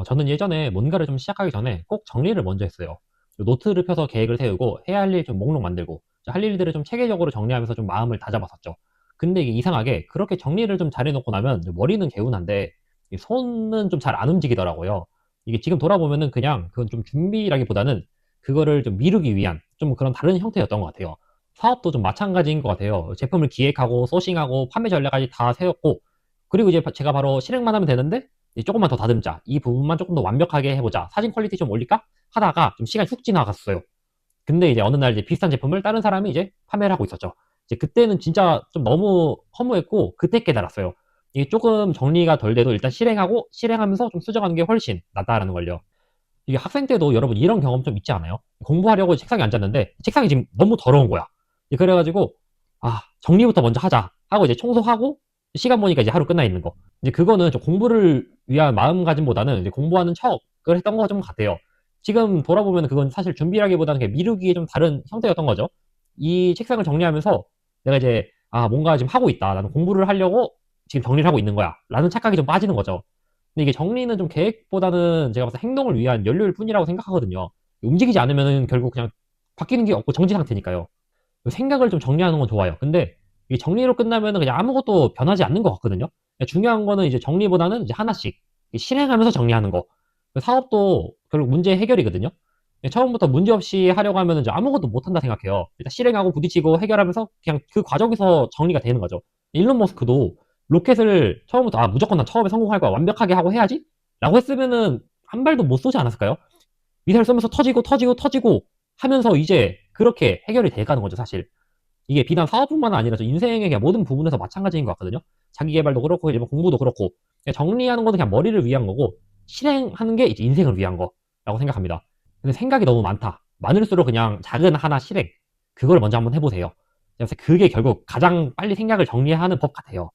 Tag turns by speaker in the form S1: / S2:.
S1: 어, 저는 예전에 뭔가를 좀 시작하기 전에 꼭 정리를 먼저 했어요. 노트를 펴서 계획을 세우고 해야 할 일 좀 목록 만들고 할 일들을 좀 체계적으로 정리하면서 좀 마음을 다잡았었죠. 근데 이게 이상하게 그렇게 정리를 좀 잘해놓고 나면 머리는 개운한데 이 손은 좀 잘 안 움직이더라고요. 이게 지금 돌아보면은 그냥 그건 좀 준비라기보다는 그거를 좀 미루기 위한 좀 그런 다른 형태였던 것 같아요. 사업도 좀 마찬가지인 것 같아요. 제품을 기획하고 소싱하고 판매 전략까지 다 세웠고 그리고 이제 제가 바로 실행만 하면 되는데 조금만 더 다듬자. 이 부분만 조금 더 완벽하게 해보자. 사진 퀄리티 좀 올릴까? 하다가 좀 시간이 훅 지나갔어요. 근데 이제 어느 날 이제 비슷한 제품을 다른 사람이 이제 판매를 하고 있었죠. 이제 그때는 진짜 좀 너무 허무했고 그때 깨달았어요. 이게 조금 정리가 덜 돼도 일단 실행하고 실행하면서 좀 수정하는 게 훨씬 낫다라는 걸요. 이게 학생 때도 여러분 이런 경험 좀 있지 않아요? 공부하려고 책상에 앉았는데 책상이 지금 너무 더러운 거야. 그래가지고 아 정리부터 먼저 하자 하고 이제 청소하고 시간 보니까 이제 하루 끝나 있는 거. 이제 그거는 좀 공부를 위한 마음가짐보다는 이제 공부하는 척을 했던 거 좀 같아요. 지금 돌아보면 그건 사실 준비라기보다는 그냥 미루기의 좀 다른 형태였던 거죠. 이 책상을 정리하면서 내가 이제 아 뭔가 지금 하고 있다. 나는 공부를 하려고 지금 정리를 하고 있는 거야. 라는 착각이 좀 빠지는 거죠. 근데 이게 정리는 좀 계획보다는 제가 봤을 때 행동을 위한 연료일 뿐이라고 생각하거든요. 움직이지 않으면 결국 그냥 바뀌는 게 없고 정지 상태니까요. 생각을 좀 정리하는 건 좋아요. 근데 이 정리로 끝나면 그냥 아무것도 변하지 않는 것 같거든요. 중요한 거는 이제 정리보다는 이제 하나씩 실행하면서 정리하는 거. 사업도 결국 문제 해결이거든요. 처음부터 문제 없이 하려고 하면 이제 아무것도 못한다 생각해요. 일단 실행하고 부딪히고 해결하면서 그냥 그 과정에서 정리가 되는 거죠. 일론 머스크도 로켓을 처음부터 아 무조건 난 처음에 성공할 거야 완벽하게 하고 해야지 라고 했으면은 한 발도 못 쏘지 않았을까요? 미사일 쏘면서 터지고 터지고 터지고 하면서 이제 그렇게 해결이 돼가는 거죠 사실 이게 비단 사업뿐만 아니라 인생의 그냥 모든 부분에서 마찬가지인 것 같거든요. 자기 개발도 그렇고 이제 뭐 공부도 그렇고 정리하는 것은 그냥 머리를 위한 거고 실행하는 게 이제 인생을 위한 거라고 생각합니다. 근데 생각이 너무 많다. 많을수록 그냥 작은 하나 실행. 그걸 먼저 한번 해보세요. 그게 결국 가장 빨리 생각을 정리하는 법 같아요